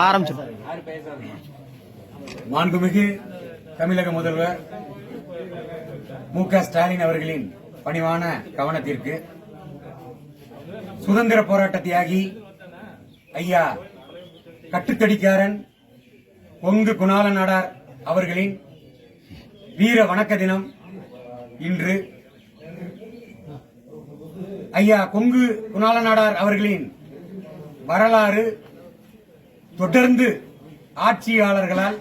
ஆரம்பிச்சு மாண்புமிகு தமிழக முதல்வர் மு க ஸ்டாலின் அவர்களின் பணிவான கவனத்திற்கு சுதந்திர போராட்ட தியாகி ஐயா கட்டுத்தடிக்காரன் கொங்கு குணால நாடார் அவர்களின் வீர வணக்க தினம் இன்று. ஐயா கொங்கு குணால நாடார் அவர்களின் வரலாறு தொடர்ந்து ஆட்சியாளர்களால்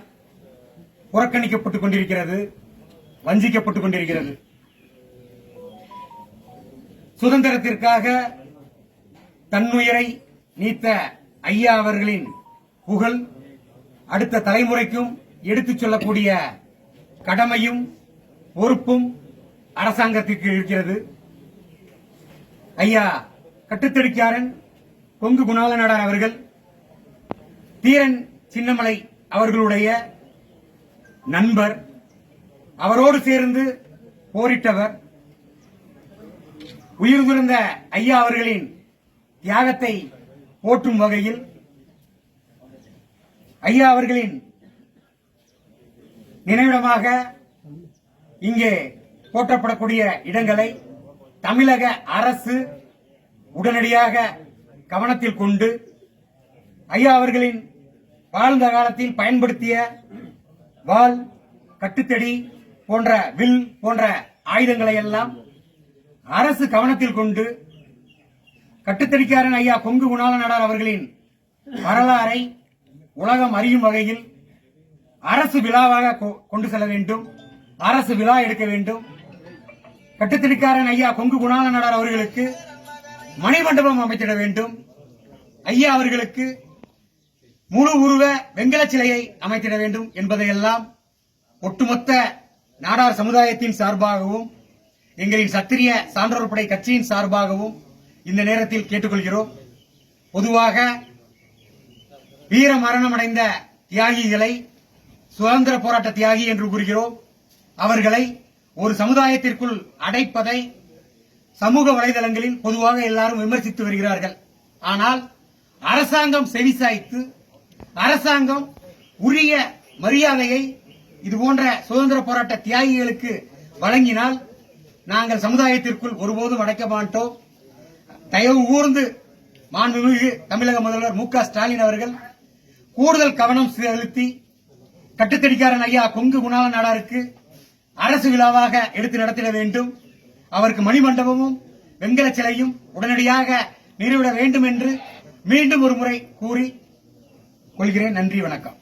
புறக்கணிக்கப்பட்டுக் கொண்டிருக்கிறது வஞ்சிக்கப்பட்டுக் கொண்டிருக்கிறது. சுதந்திரத்திற்காக தன்னுயிரை நீத்த ஐயா அவர்களின் புகழ் அடுத்த தலைமுறைக்கும் எடுத்துச் சொல்லக்கூடிய கடமையும் பொறுப்பும் அரசாங்கத்திற்கு இருக்கிறது. ஐயா கட்டுத்தடிக்காரன் கொங்கு குணாலநாடார் அவர்கள் தீரன் சின்னமலை அவர்களுடைய நண்பர் அவரோடு சேர்ந்து போரிட்டவர் உயிர் துறந்த ஐயா அவர்களின் தியாகத்தை போற்றும் வகையில் ஐயா அவர்களின் நினைவிடமாக இங்கே போற்றப்படக்கூடிய இடங்களை தமிழக அரசு உடனடியாக கவனத்தில் கொண்டு ஐயா அவர்களின் வாழ்ந்த காலத்தில் பயன்படுத்திய வாள் கட்டுத்தடி போன்ற வில் போன்ற ஆயுதங்களை எல்லாம் அரசு கவனத்தில் கொண்டு கட்டுத்தடிக்காரன் ஐயா கொங்கு குணால அவர்களின் வரலாறை உலகம் அறியும் வகையில் அரசு விழாவாக கொ- கொண்டு செல்ல வேண்டும். அரசு விழா எடுக்க வேண்டும். கட்டுத்தடிக்காரன் ஐயா கொங்கு குணால அவர்களுக்கு மணிமண்டபம் அமைத்திட வேண்டும். ஐயா அவர்களுக்கு முழு உருவ வெங்கல சிலையை அமைத்திட வேண்டும் என்பதையெல்லாம் ஒட்டுமொத்த நாடார் சமுதாயத்தின் சார்பாகவும் எங்களின் சத்திரிய சான்றோர் படை கட்சியின் சார்பாகவும் இந்த நேரத்தில் கேட்டுக்கொள்கிறோம். பொதுவாக வீர மரணமடைந்த தியாகிகளை சுதந்திர போராட்ட தியாகி என்று கூறுகிறோம். அவர்களை ஒரு சமுதாயத்திற்குள் அடைப்பதை சமூக வலைதளங்களில் பொதுவாக எல்லாரும் விமர்சித்து வருகிறார்கள். ஆனால் அரசாங்கம் செவிசாய்த்து அரசாங்கம் உரிய மரியாதையை இது போன்ற சுதந்திர போராட்ட தியாகிகளுக்கு வழங்கினால் நாங்கள் சமுதாயத்திற்குள் ஒருபோதும் அடைக்க மாட்டோம் தயவு கூர்ந்து மாண்புமிகு தமிழக முதல்வர் மு ஸ்டாலின் அவர்கள் கூடுதல் கவனம் செலுத்தி கட்டுத்தடிக்காரன் ஐயா கொங்கு குணால நாடாருக்கு அரசு விழாவாக எடுத்து நடத்திட வேண்டும். அவருக்கு மணிமண்டபமும் வெங்கல சிலையும் உடனடியாக நிறுவிட வேண்டும் என்று மீண்டும் ஒரு முறை கூறி கொள்கிறேன். நன்றி வணக்கம்.